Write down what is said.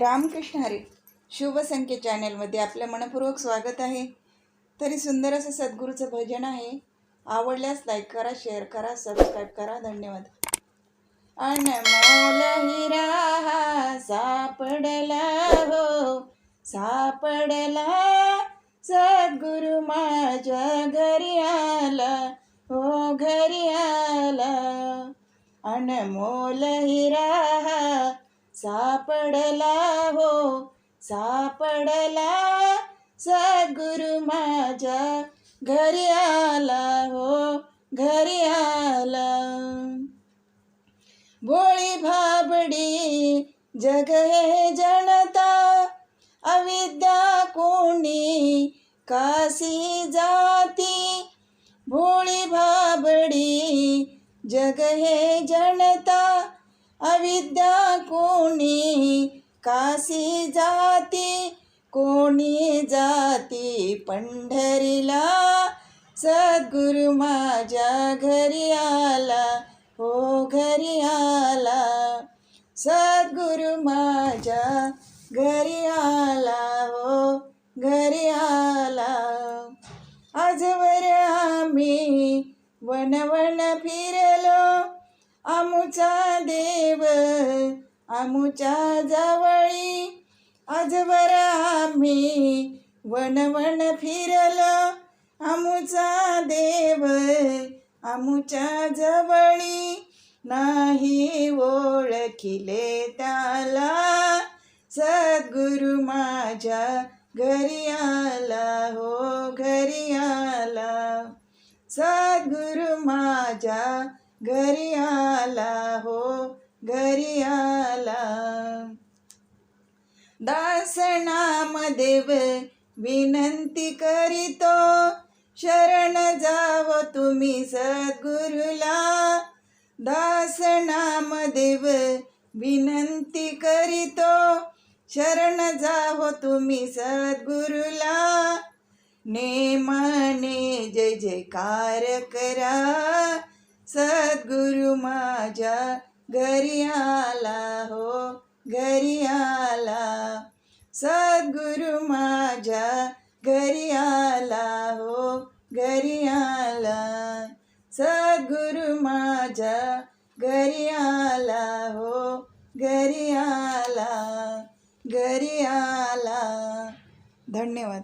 रामकृष्ण हरी शुभसंख्य चॅनेलमध्ये आपलं मनपूर्वक स्वागत आहे. तरी सुंदर असं सद्गुरूचं भजन आहे. आवडल्यास लाईक करा शेअर करा सबस्क्राईब करा. धन्यवाद. अनमोल हिरा हा सापडला हो सापडला. सद्गुरु माझ्या घरी आला हो घरी आला. अनमोल हिरा हा सापडला हो सापडला. सद्गुरु माझ्या घरी आला हो घरी आला. भोळी भाबडी जग हे जनता अविद्या कोणी कासी जाती. भोळी भाबडी जग हे जनता अविद्या कोणी कासी जाती कोणी जाती पंढरीला. सद्गुरु माझ्या घरी आला हो घरी आला. सद्गुरु माझ्या घरी आला हो घरी आला. आजवर आम्ही वनवन फिरलो आमुचा देव रामूच्या जवळी. आजवर आम्ही वनवन फिरलो. आमूचा देव आमूच्या जवळी. नाही ओळखिले त्याला. सद्गुरु माझ्या घरी आला हो घरी आला. सद्गुरु माझ्या घरी आला हो दासनामदेव विनंती करीतो शरण जाव तुम्ही सद्गुरुला. दासनामदेव विनंती करीतो शरण जाव तुम्ही सद्गुरुला. नेमाने जय जयकार करा सद्गुरु माझ्या घरी आला हो घरी माझ्या घरी आला हो घरी आला. सद्गुरु माझ्या घरी आला हो घरी आला घरी आला. धन्यवाद.